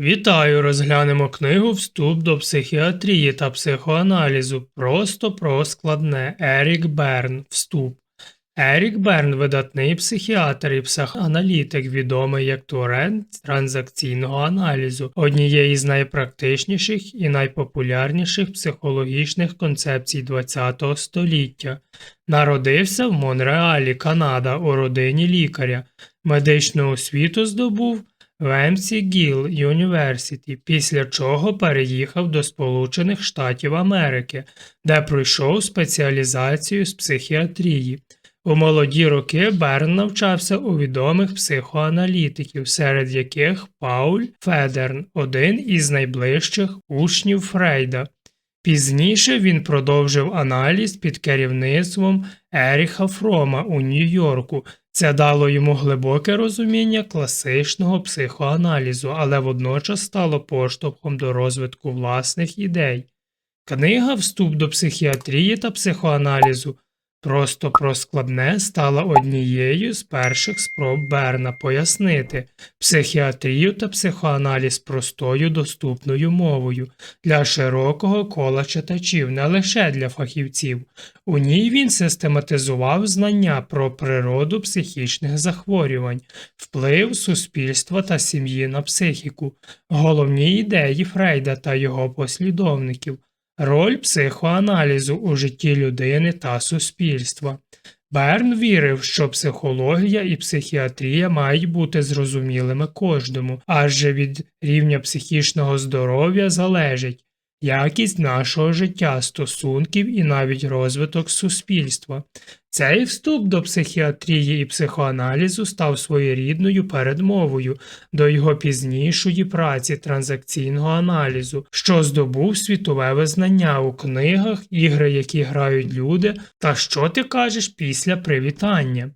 Вітаю! Розглянемо книгу Вступ до психіатрії та психоаналізу. Просто про складне. Ерік Берн. Вступ. Ерік Берн видатний психіатр і психоаналітик, відомий як творець транзакційного аналізу, однієї з найпрактичніших і найпопулярніших психологічних концепцій ХХ століття. Народився в Монреалі, Канада, у родині лікаря. Медичну освіту здобув в МС Гіл Юніверсіті, після чого переїхав до Сполучених Штатів Америки, де пройшов спеціалізацію з психіатрії. У молоді роки Берн навчався у відомих психоаналітиків, серед яких Пауль Федерн, один із найближчих учнів Фрейда. Пізніше він продовжив аналіз під керівництвом Еріха Фрома у Нью-Йорку. Це дало йому глибоке розуміння класичного психоаналізу, але водночас стало поштовхом до розвитку власних ідей. Книга Вступ до психіатрії та психоаналізу просто про складне стала однією з перших спроб Берна пояснити психіатрію та психоаналіз простою доступною мовою для широкого кола читачів, не лише для фахівців. У ній він систематизував знання про природу психічних захворювань, вплив суспільства та сім'ї на психіку, головні ідеї Фрейда та його послідовників, роль психоаналізу у житті людини та суспільства. Берн вірив, що психологія і психіатрія мають бути зрозумілими кожному, адже від рівня психічного здоров'я залежить якість нашого життя, стосунків і навіть розвиток суспільства. Цей вступ до психіатрії і психоаналізу став своєрідною передмовою до його пізнішої праці транзакційного аналізу, що здобув світове визнання у книгах, ігри, які грають люди, та що ти кажеш після привітання.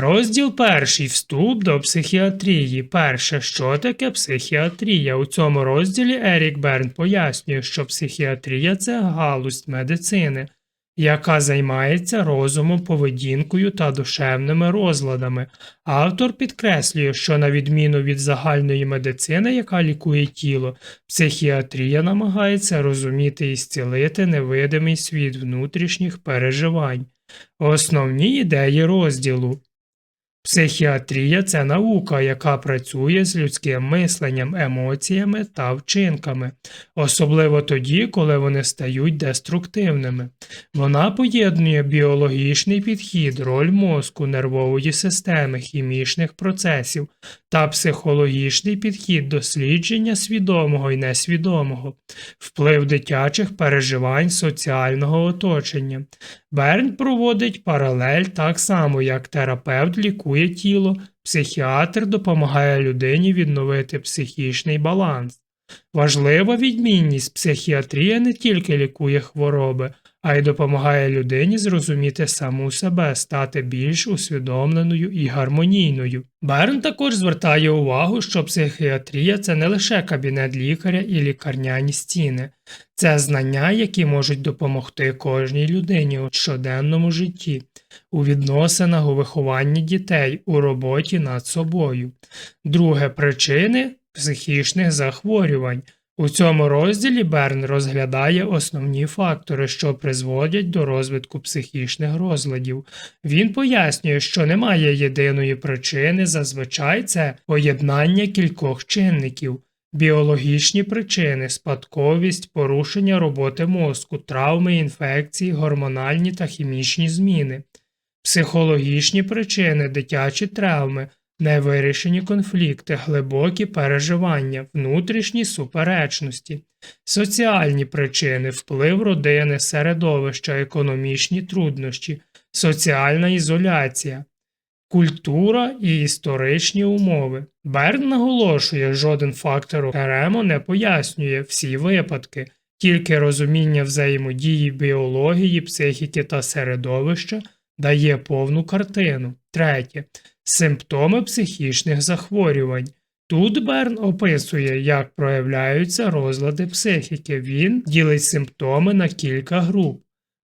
Розділ перший вступ до психіатрії. Перше, що таке психіатрія? У цьому розділі Ерік Берн пояснює, що психіатрія це галузь медицини, яка займається розумом, поведінкою та душевними розладами. Автор підкреслює, що на відміну від загальної медицини, яка лікує тіло, психіатрія намагається розуміти і зцілити невидимий світ внутрішніх переживань. Основні ідеї розділу. Психіатрія це наука, яка працює з людським мисленням, емоціями та вчинками, особливо тоді, коли вони стають деструктивними. Вона поєднує біологічний підхід, роль мозку, нервової системи, хімічних процесів та психологічний підхід дослідження свідомого і несвідомого, вплив дитячих переживань соціального оточення. Берн проводить паралель так само, як терапевт лікує тіло, психіатр допомагає людині відновити психічний баланс. Важлива відмінність психіатрія не тільки лікує хвороби, а й допомагає людині зрозуміти саму себе, стати більш усвідомленою і гармонійною. Берн також звертає увагу, що психіатрія це не лише кабінет лікаря і лікарняні стіни, це знання, які можуть допомогти кожній людині у щоденному житті, у відносинах у вихованні дітей, у роботі над собою. Друге причини психічних захворювань. У цьому розділі Берн розглядає основні фактори, що призводять до розвитку психічних розладів. Він пояснює, що немає єдиної причини, зазвичай це поєднання кількох чинників. Біологічні причини, спадковість, порушення роботи мозку, травми, інфекції, гормональні та хімічні зміни, психологічні причини, дитячі травми, невирішені конфлікти, глибокі переживання, внутрішні суперечності, соціальні причини, вплив родини, середовища, економічні труднощі, соціальна ізоляція. Культура і історичні умови. Берн наголошує, жоден фактор окремо не пояснює всі випадки, тільки розуміння взаємодії біології, психіки та середовища дає повну картину. Третє. Симптоми психічних захворювань. Тут Берн описує, як проявляються розлади психіки. Він ділить симптоми на кілька груп: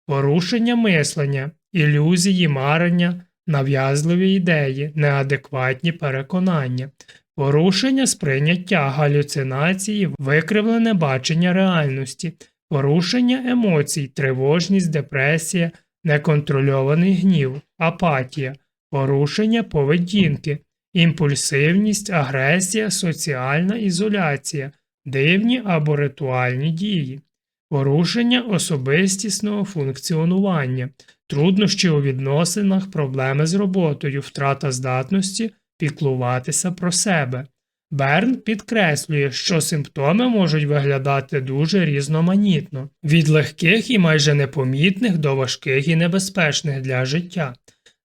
порушення мислення, ілюзії, марення, нав'язливі ідеї, неадекватні переконання, порушення сприйняття галюцинації, викривлене бачення реальності, порушення емоцій, тривожність, депресія, неконтрольований гнів, апатія, порушення поведінки, імпульсивність, агресія, соціальна ізоляція, дивні або ритуальні дії, порушення особистісного функціонування, труднощі у відносинах, проблеми з роботою, втрата здатності піклуватися про себе. Берн підкреслює, що симптоми можуть виглядати дуже різноманітно, від легких і майже непомітних до важких і небезпечних для життя.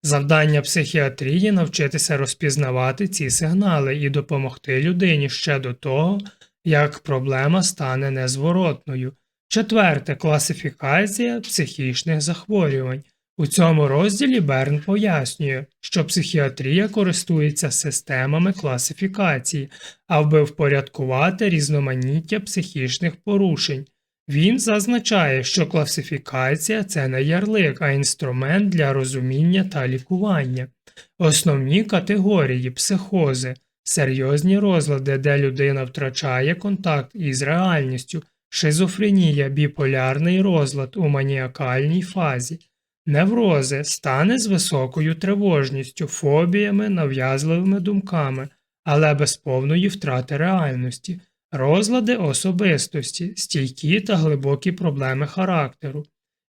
Завдання психіатрії навчитися розпізнавати ці сигнали і допомогти людині ще до того, як проблема стане незворотною. Четверте класифікація психічних захворювань. У цьому розділі Берн пояснює, що психіатрія користується системами класифікації, аби впорядкувати різноманіття психічних порушень. Він зазначає, що класифікація це не ярлик, а інструмент для розуміння та лікування. Основні категорії психози, серйозні розлади, де людина втрачає контакт із реальністю, шизофренія, біполярний розлад у маніакальній фазі, неврози, стани з високою тривожністю, фобіями, нав'язливими думками, але без повної втрати реальності, розлади особистості, стійкі та глибокі проблеми характеру,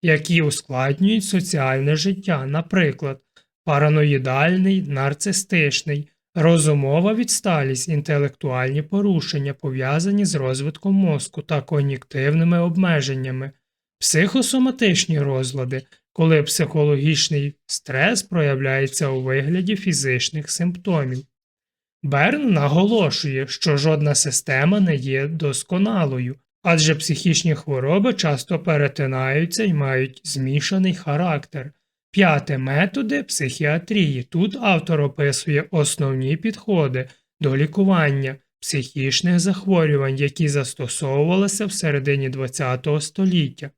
які ускладнюють соціальне життя, наприклад, параноїдальний, нарцистичний, розумова відсталість, інтелектуальні порушення, пов'язані з розвитком мозку та когнітивними обмеженнями, психосоматичні розлади, коли психологічний стрес проявляється у вигляді фізичних симптомів. Берн наголошує, що жодна система не є досконалою, адже психічні хвороби часто перетинаються і мають змішаний характер. П'яте методи психіатрії. Тут автор описує основні підходи до лікування психічних захворювань, які застосовувалися в середині ХХ століття,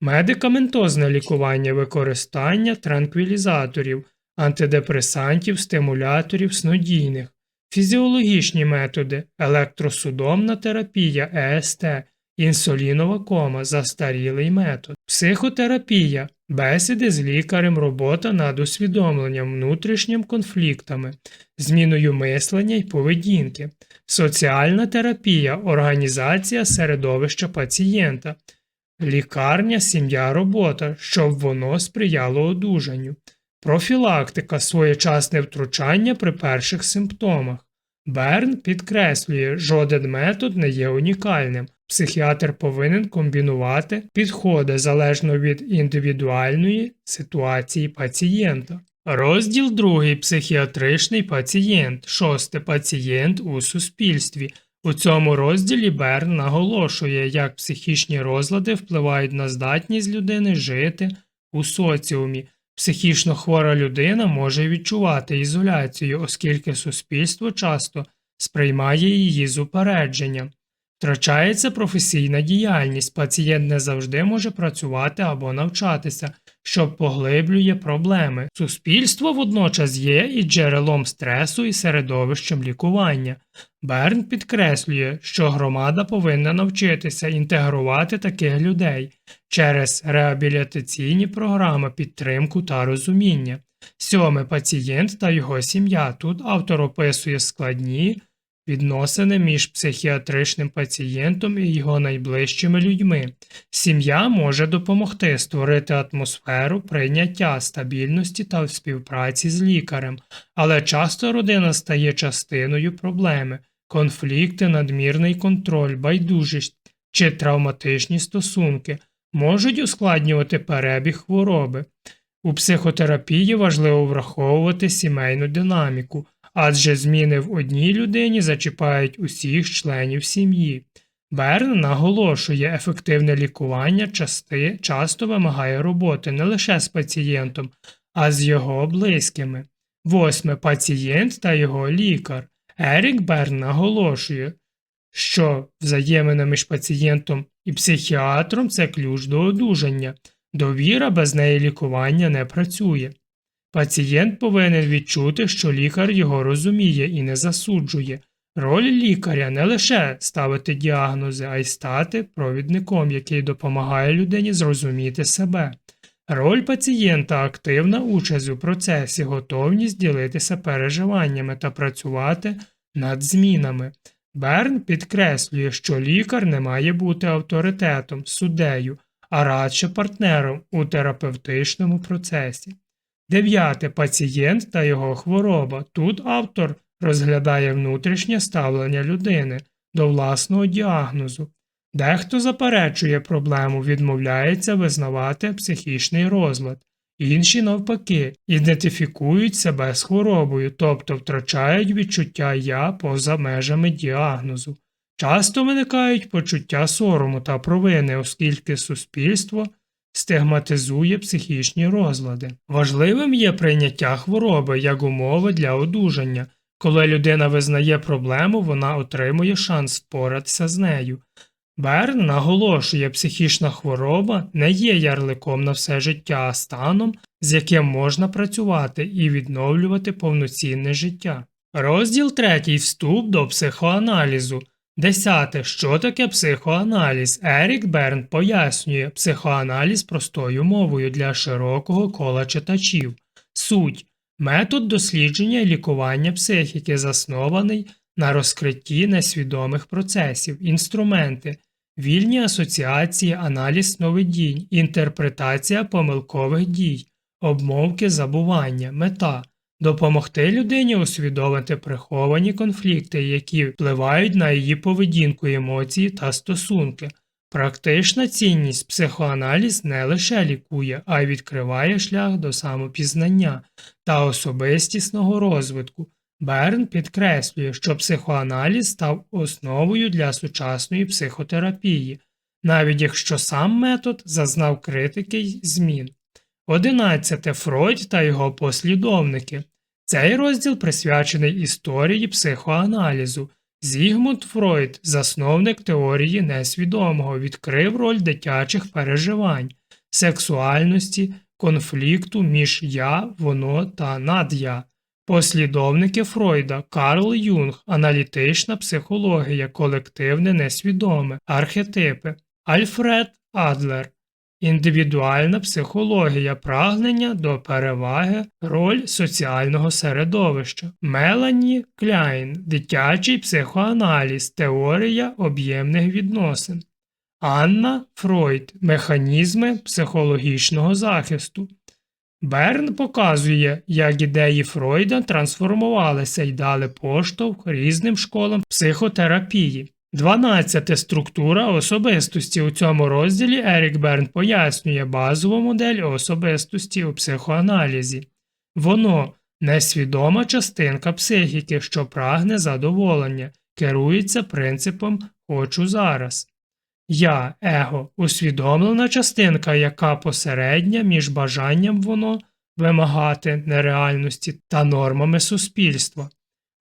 медикаментозне лікування використання транквілізаторів, антидепресантів, стимуляторів, снодійних, фізіологічні методи, електросудомна терапія, ЕСТ, інсулінова кома, застарілий метод, психотерапія, бесіди з лікарем, робота над усвідомленням, внутрішнім конфліктами, зміною мислення й поведінки, соціальна терапія, організація середовища пацієнта, лікарня, сім'я, робота, щоб воно сприяло одужанню, профілактика, своєчасне втручання при перших симптомах. Берн підкреслює, жоден метод не є унікальним. Психіатр повинен комбінувати підходи залежно від індивідуальної ситуації пацієнта. Розділ 2. Психіатричний пацієнт. Шосте пацієнт у суспільстві. У цьому розділі Берн наголошує, як психічні розлади впливають на здатність людини жити у соціумі. Психічно хвора людина може відчувати ізоляцію, оскільки суспільство часто сприймає її з упередженням. Втрачається професійна діяльність, пацієнт не завжди може працювати або навчатися, що поглиблює проблеми. Суспільство водночас є і джерелом стресу і середовищем лікування. Берн підкреслює, що громада повинна навчитися інтегрувати таких людей через реабілітаційні програми, підтримку та розуміння. Сьоме пацієнт та його сім'я. Тут автор описує складні відносини між психіатричним пацієнтом і його найближчими людьми. Сім'я може допомогти створити атмосферу прийняття стабільності та співпраці з лікарем, але часто родина стає частиною проблеми, конфлікти, надмірний контроль, байдужість чи травматичні стосунки можуть ускладнювати перебіг хвороби. У психотерапії важливо враховувати сімейну динаміку, адже зміни в одній людині зачіпають усіх членів сім'ї. Берн наголошує, ефективне лікування части, часто вимагає роботи не лише з пацієнтом, а з його близькими. Восьме пацієнт та його лікар. Ерік Берн наголошує, що взаємина між пацієнтом і психіатром це ключ до одужання. Довіра без неї лікування не працює. Пацієнт повинен відчути, що лікар його розуміє і не засуджує. Роль лікаря не лише ставити діагнози, а й стати провідником, який допомагає людині зрозуміти себе. Роль пацієнта активна участь у процесі, готовність ділитися переживаннями та працювати над змінами. Берн підкреслює, що лікар не має бути авторитетом, суддею, а радше партнером у терапевтичному процесі. Дев'яте пацієнт та його хвороба. Тут автор розглядає внутрішнє ставлення людини до власного діагнозу. Дехто заперечує проблему, відмовляється визнавати психічний розлад. Інші, навпаки, ідентифікують себе з хворобою, тобто втрачають відчуття я поза межами діагнозу. Часто виникають почуття сорому та провини, оскільки суспільство стигматизує психічні розлади. Важливим є прийняття хвороби як умови для одужання. Коли людина визнає проблему, вона отримує шанс впоратися з нею. Берн наголошує, психічна хвороба не є ярликом на все життя, а станом, з яким можна працювати і відновлювати повноцінне життя. Розділ 3. Вступ до психоаналізу. Десяте. Що таке психоаналіз? Ерік Берн пояснює психоаналіз простою мовою для широкого кола читачів. Суть метод дослідження і лікування психіки, заснований на розкритті несвідомих процесів, інструменти, вільні асоціації, аналіз сновидінь, інтерпретація помилкових дій, обмовки забування, мета. Допомогти людині усвідомити приховані конфлікти, які впливають на її поведінку, емоції та стосунки. Практична цінність психоаналіз не лише лікує, а й відкриває шлях до самопізнання та особистісного розвитку. Берн підкреслює, що психоаналіз став основою для сучасної психотерапії, навіть якщо сам метод зазнав критики й змін. Одинадцяте Фройд та його послідовники. Цей розділ присвячений історії психоаналізу. Зігмунд Фройд, засновник теорії несвідомого, відкрив роль дитячих переживань, сексуальності, конфлікту між я, воно та надя. Послідовники Фройда Карл Юнг, аналітична психологія, колективне несвідоме, архетипи, Альфред Адлер, індивідуальна психологія, прагнення до переваги, роль соціального середовища, Мелані Кляйн, дитячий психоаналіз, теорія об'ємних відносин, Анна Фройд, механізми психологічного захисту. Берн показує, як ідеї Фройда трансформувалися і дали поштовх різним школам психотерапії. 12. Структура особистості у цьому розділі Ерік Берн пояснює базову модель особистості у психоаналізі. Воно несвідома частинка психіки, що прагне задоволення, керується принципом хочу зараз. Я, его, усвідомлена частинка, яка посередня між бажанням воно вимагати нереальності та нормами суспільства.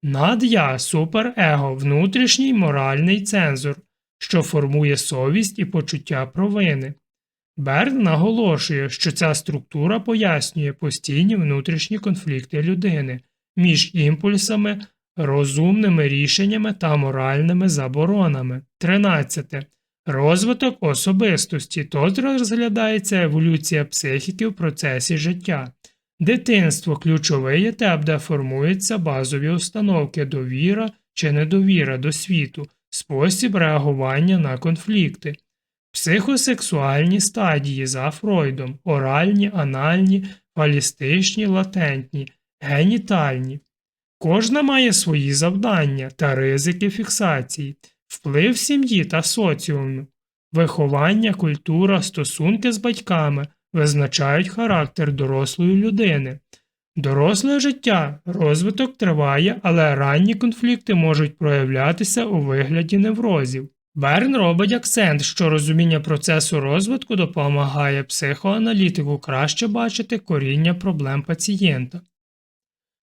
Над'я суперего, внутрішній моральний цензор, що формує совість і почуття провини. Берн наголошує, що ця структура пояснює постійні внутрішні конфлікти людини між імпульсами, розумними рішеннями та моральними заборонами. 13. Розвиток особистості. Тут розглядається еволюція психіки в процесі життя. Дитинство ключовий етап, де формуються базові установки довіра чи недовіра до світу, спосіб реагування на конфлікти, психосексуальні стадії за Фройдом, оральні, анальні, фалістичні, латентні, генітальні. Кожна має свої завдання та ризики фіксації, вплив сім'ї та соціуму, виховання, культура, стосунки з батьками визначають характер дорослої людини. Доросле життя, розвиток триває, але ранні конфлікти можуть проявлятися у вигляді неврозів. Берн робить акцент, що розуміння процесу розвитку допомагає психоаналітику краще бачити коріння проблем пацієнта.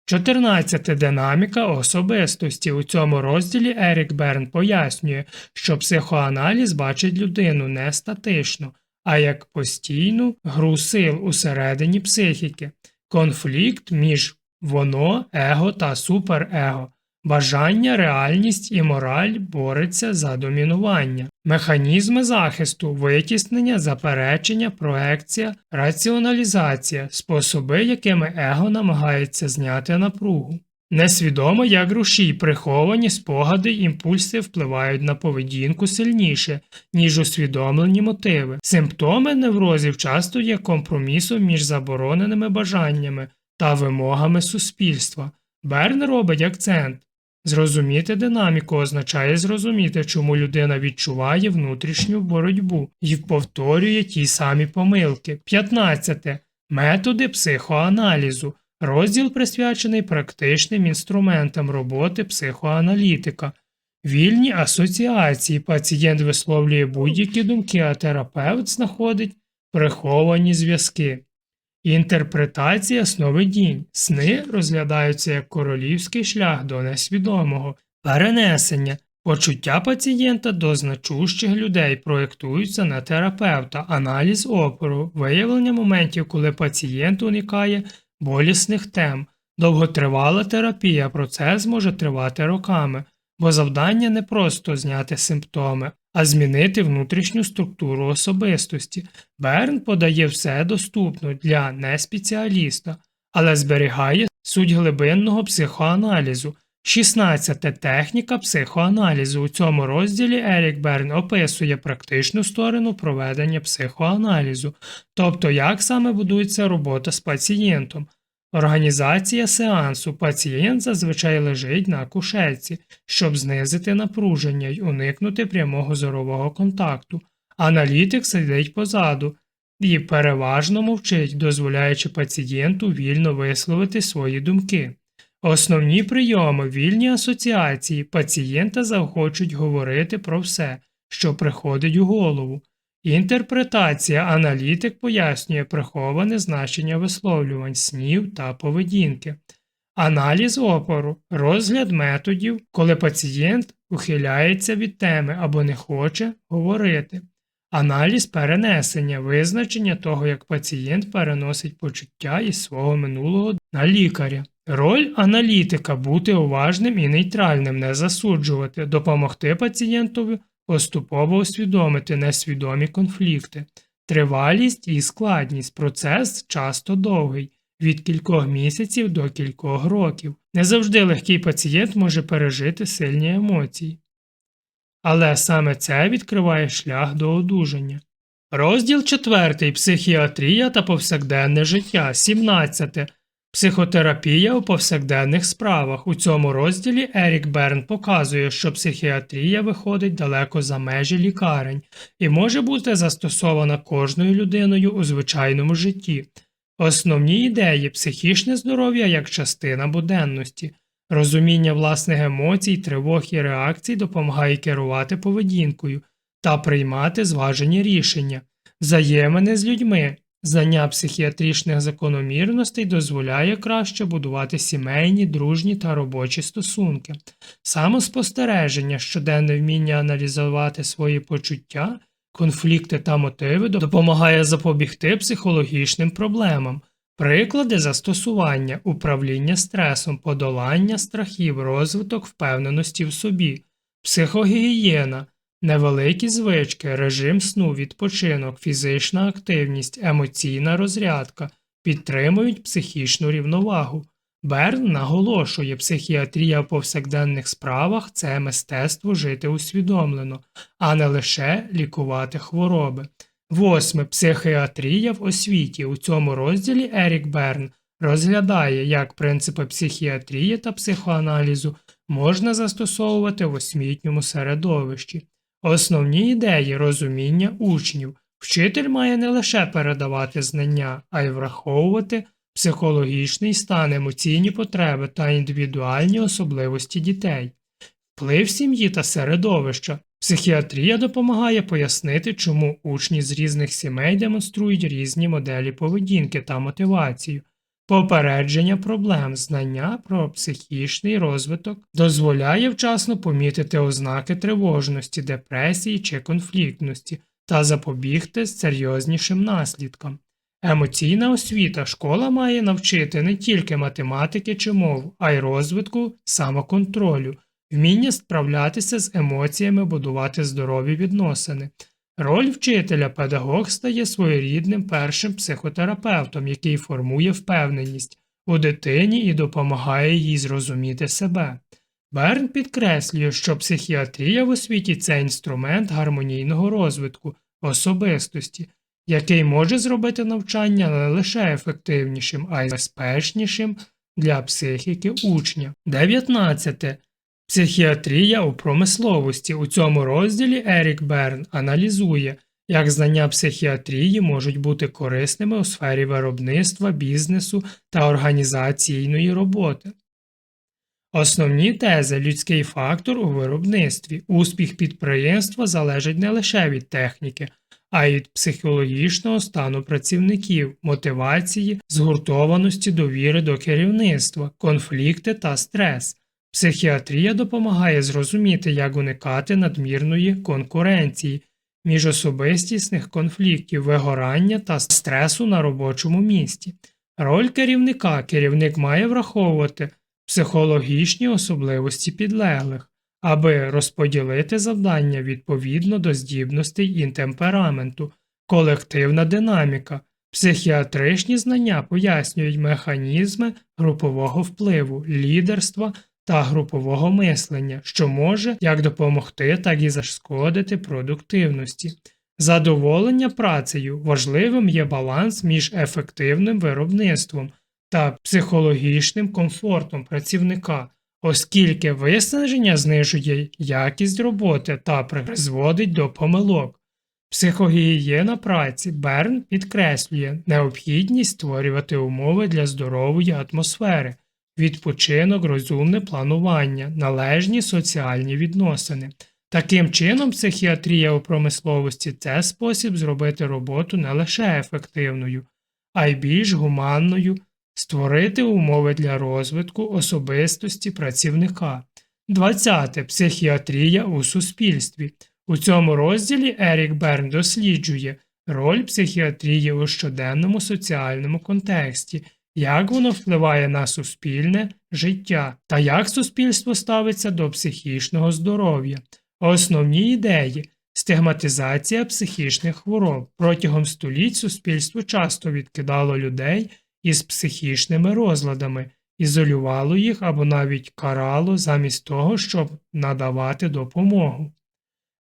14. Динаміка особистості. У цьому розділі Ерік Берн пояснює, що психоаналіз бачить людину не статично, а як постійну гру сил усередині психіки, конфлікт між воно, его та суперего, Бажання, реальність і мораль борються за домінування. Механізми захисту, витіснення, заперечення, проекція, раціоналізація, способи, якими его намагається зняти напругу. Несвідомо, як рушій, приховані спогади, імпульси впливають на поведінку сильніше, ніж усвідомлені мотиви. Симптоми неврозів часто є компромісом між забороненими бажаннями та вимогами суспільства. Берн робить акцент. Зрозуміти динаміку означає зрозуміти, чому людина відчуває внутрішню боротьбу і повторює ті самі помилки. 15. Методи психоаналізу. Розділ присвячений практичним інструментам роботи психоаналітика. Вільні асоціації пацієнт висловлює будь-які думки, а терапевт знаходить приховані зв'язки. Інтерпретація сновидінь. Сни розглядаються як королівський шлях до несвідомого, перенесення. Почуття пацієнта до значущих людей проєктуються на терапевта, аналіз опору, виявлення моментів, коли пацієнт уникає болісних тем, довготривала терапія, процес може тривати роками, бо завдання не просто зняти симптоми, а змінити внутрішню структуру особистості. Берн подає все доступно для неспеціаліста, але зберігає суть глибинного психоаналізу. 16. Техніка психоаналізу. У цьому розділі Ерік Берн описує практичну сторону проведення психоаналізу, тобто як саме будується робота з пацієнтом. Організація сеансу пацієнт зазвичай лежить на кушетці, щоб знизити напруження й уникнути прямого зорового контакту. Аналітик сидить позаду і переважно мовчить, дозволяючи пацієнту вільно висловити свої думки. Основні прийоми вільні асоціації пацієнта заохочують говорити про все, що приходить у голову. Інтерпретація аналітик пояснює приховане значення висловлювань снів та поведінки. Аналіз опору розгляд методів, коли пацієнт ухиляється від теми або не хоче говорити. Аналіз перенесення визначення того, як пацієнт переносить почуття із свого минулого на лікаря. Роль аналітика бути уважним і нейтральним, не засуджувати, допомогти пацієнтові поступово усвідомити несвідомі конфлікти, тривалість і складність. Процес часто довгий, від кількох місяців до кількох років. Не завжди легкий пацієнт може пережити сильні емоції. Але саме це відкриває шлях до одужання. Розділ 4. Психіатрія та повсякденне життя. 17. Психотерапія у повсякденних справах. У цьому розділі Ерік Берн показує, що психіатрія виходить далеко за межі лікарень і може бути застосована кожною людиною у звичайному житті. Основні ідеї психічне здоров'я як частина буденності, розуміння власних емоцій, тривог і реакцій допомагає керувати поведінкою та приймати зважені рішення, взаємини з людьми. Знання психіатричних закономірностей дозволяє краще будувати сімейні, дружні та робочі стосунки. Самоспостереження, щоденне вміння аналізувати свої почуття, конфлікти та мотиви допомагає запобігти психологічним проблемам, приклади застосування, управління стресом, подолання страхів, розвиток впевненості в собі, психогігієна. Невеликі звички, режим сну, відпочинок, фізична активність, емоційна розрядка підтримують психічну рівновагу. Берн наголошує, психіатрія в повсякденних справах це мистецтво жити усвідомлено, а не лише лікувати хвороби. Восьме. Психіатрія в освіті. У цьому розділі Ерік Берн розглядає, як принципи психіатрії та психоаналізу можна застосовувати в освітньому середовищі. Основні ідеї розуміння учнів. Вчитель має не лише передавати знання, а й враховувати психологічний стан, емоційні потреби та індивідуальні особливості дітей, вплив сім'ї та середовища. Психіатрія допомагає пояснити, чому учні з різних сімей демонструють різні моделі поведінки та мотивацію. Попередження проблем, знання про психічний розвиток дозволяє вчасно помітити ознаки тривожності, депресії чи конфліктності та запобігти серйознішим наслідкам. Емоційна освіта школа має навчити не тільки математики чи мов, а й розвитку самоконтролю, вміння справлятися з емоціями, будувати здорові відносини. Роль вчителя педагог стає своєрідним першим психотерапевтом, який формує впевненість у дитині і допомагає їй зрозуміти себе. Берн підкреслює, що психіатрія в освіті це інструмент гармонійного розвитку особистості, який може зробити навчання не лише ефективнішим, а й безпечнішим для психіки учня. 19. Психіатрія у промисловості. У цьому розділі Ерік Берн аналізує, як знання психіатрії можуть бути корисними у сфері виробництва, бізнесу та організаційної роботи. Основні тези людський фактор у виробництві. Успіх підприємства залежить не лише від техніки, а й від психологічного стану працівників, мотивації, згуртованості довіри до керівництва, конфлікти та стрес. Психіатрія допомагає зрозуміти, як уникати надмірної конкуренції, міжособистісних конфліктів, вигорання та стресу на робочому місці. Роль керівника керівник має враховувати психологічні особливості підлеглих, аби розподілити завдання відповідно до здібностей і темпераменту, колективна динаміка. Психіатричні знання пояснюють механізми групового впливу, лідерства та групового мислення, що може як допомогти, так і зашкодити продуктивності. Задоволення працею важливим є баланс між ефективним виробництвом та психологічним комфортом працівника, оскільки виснаження знижує якість роботи та призводить до помилок. Психогігієна праці Берн підкреслює необхідність створювати умови для здорової атмосфери, відпочинок, розумне планування, належні соціальні відносини. Таким чином, психіатрія у промисловості це спосіб зробити роботу не лише ефективною, а й більш гуманною, створити умови для розвитку особистості працівника. 20. Психіатрія у суспільстві. У цьому розділі Ерік Берн досліджує роль психіатрії у щоденному соціальному контексті, як воно впливає на суспільне життя та як суспільство ставиться до психічного здоров'я. Основні ідеї стигматизація психічних хвороб. Протягом століть суспільство часто відкидало людей із психічними розладами, ізолювало їх або навіть карало замість того, щоб надавати допомогу.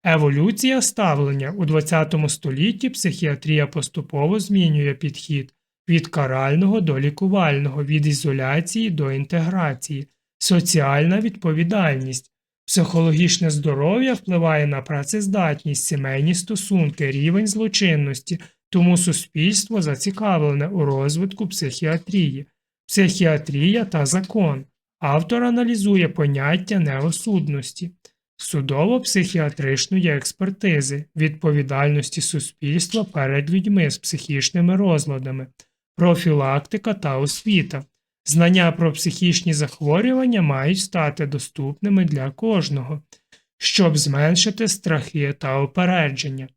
Еволюція ставлення у ХХ столітті психіатрія поступово змінює підхід від карального до лікувального, від ізоляції до інтеграції, соціальна відповідальність, психологічне здоров'я впливає на працездатність, сімейні стосунки, рівень злочинності, тому суспільство зацікавлене у розвитку психіатрії, психіатрія та закон. Автор аналізує поняття неосудності, судово-психіатричної експертизи, відповідальності суспільства перед людьми з психічними розладами, профілактика та освіта. Знання про психічні захворювання мають стати доступними для кожного, щоб зменшити страхи та опередження.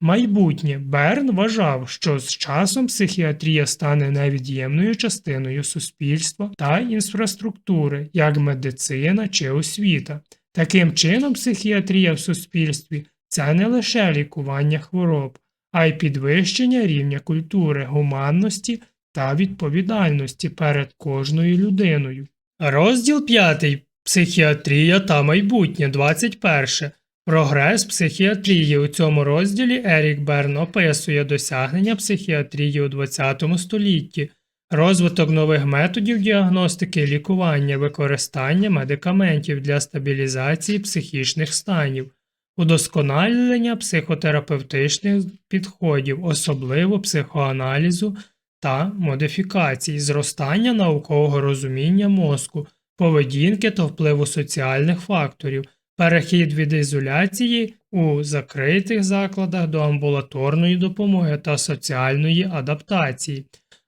Майбутнє Берн вважав, що з часом психіатрія стане невід'ємною частиною суспільства та інфраструктури, як медицина чи освіта. Таким чином, психіатрія в суспільстві це не лише лікування хвороб, а й підвищення рівня культури, гуманності та відповідальності перед кожною людиною. Розділ 5. Психіатрія та майбутнє 21. Прогрес психіатрії у цьому розділі Ерік Берн описує досягнення психіатрії у ХХ столітті, розвиток нових методів діагностики лікування, використання медикаментів для стабілізації психічних станів, удосконалення психотерапевтичних підходів, особливо психоаналізу та модифікацій, зростання наукового розуміння мозку, поведінки та впливу соціальних факторів перехід від ізоляції у закритих закладах до амбулаторної допомоги та соціальної адаптації.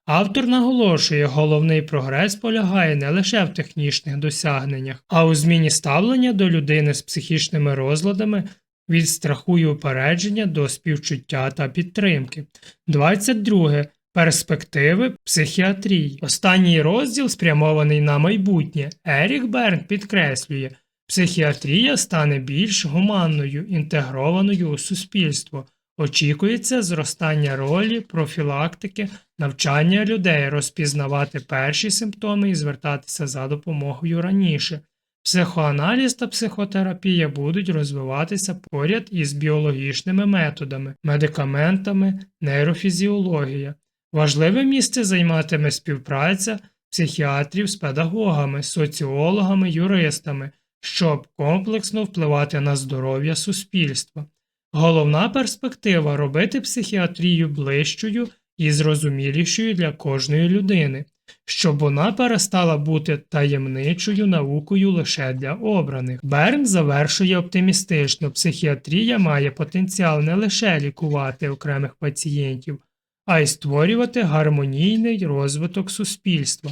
Автор наголошує, головний прогрес полягає не лише в технічних досягненнях, а у зміні ставлення до людини з психічними розладами від страху і упередження до співчуття та підтримки. 22. Перспективи психіатрії. Останній розділ спрямований на майбутнє. Ерік Берн підкреслює, психіатрія стане більш гуманною, інтегрованою у суспільство. Очікується зростання ролі, профілактики, навчання людей розпізнавати перші симптоми і звертатися за допомогою раніше. Психоаналіз та психотерапія будуть розвиватися поряд із біологічними методами, медикаментами, нейрофізіологія. Важливе місце займатиме співпраця психіатрів з педагогами, соціологами, юристами, щоб комплексно впливати на здоров'я суспільства. Головна перспектива робити психіатрію ближчою і зрозумілішою для кожної людини, щоб вона перестала бути таємничою наукою лише для обраних. Берн завершує оптимістично, психіатрія має потенціал не лише лікувати окремих пацієнтів, а й створювати гармонійний розвиток суспільства.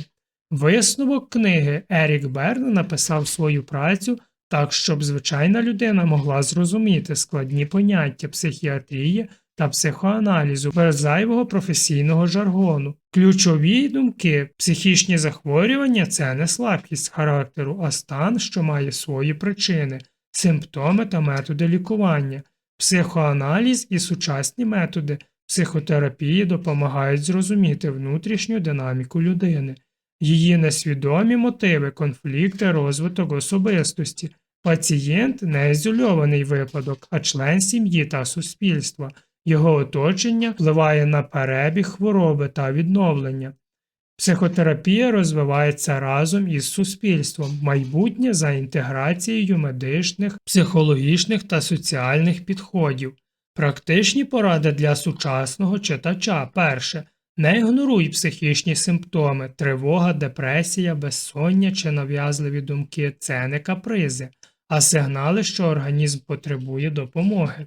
Висновок книги Ерік Берн написав свою працю так, щоб звичайна людина могла зрозуміти складні поняття психіатрії та психоаналізу без зайвого професійного жаргону. Ключові думки психічні захворювання це не слабкість характеру, а стан, що має свої причини, симптоми та методи лікування. Психоаналіз і сучасні методи психотерапії допомагають зрозуміти внутрішню динаміку людини, її несвідомі мотиви, конфлікти, розвиток особистості. Пацієнт не ізольований випадок, а член сім'ї та суспільства. Його оточення впливає на перебіг хвороби та відновлення. Психотерапія розвивається разом із суспільством, майбутнє за інтеграцією медичних, психологічних та соціальних підходів. Практичні поради для сучасного читача. Перше. Не ігноруй психічні симптоми, тривога, депресія, безсоння чи нав'язливі думки це не капризи, а сигнали, що організм потребує допомоги.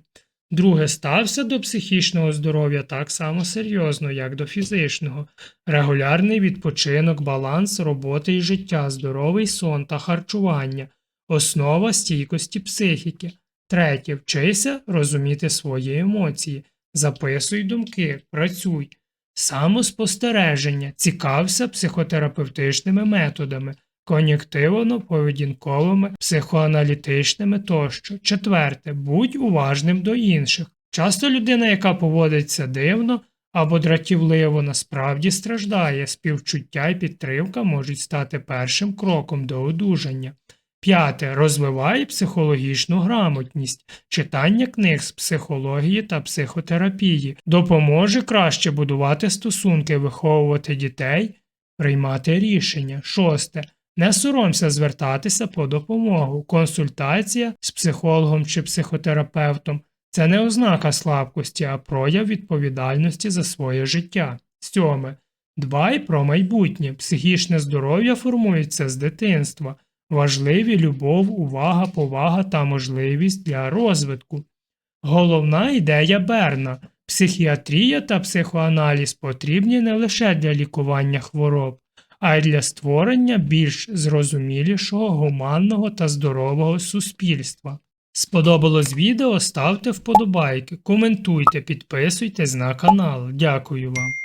Друге, стався до психічного здоров'я так само серйозно, як до фізичного. Регулярний відпочинок, баланс роботи і життя, здоровий сон та харчування, основа стійкості психіки. Третє, вчися розуміти свої емоції, записуй думки, працюй. Самоспостереження, цікався психотерапевтичними методами, кон'єктивно-поведінковими, психоаналітичними тощо. Четверте, будь уважним до інших. Часто людина, яка поводиться дивно або дратівливо, насправді страждає, співчуття і підтримка можуть стати першим кроком до одужання. П'яте. Розвивай психологічну грамотність. Читання книг з психології та психотерапії допоможе краще будувати стосунки, виховувати дітей, приймати рішення. Шосте. Не соромся звертатися по допомогу. Консультація з психологом чи психотерапевтом це не ознака слабкості, а прояв відповідальності за своє життя. Сьоме. Дбай про майбутнє. Психічне здоров'я формується з дитинства. Важливі любов, увага, повага та можливість для розвитку. Головна ідея Берна психіатрія та психоаналіз потрібні не лише для лікування хвороб, а й для створення більш зрозумілішого, гуманного та здорового суспільства. Сподобалось відео, ставте вподобайки, коментуйте, підписуйтесь на канал. Дякую вам.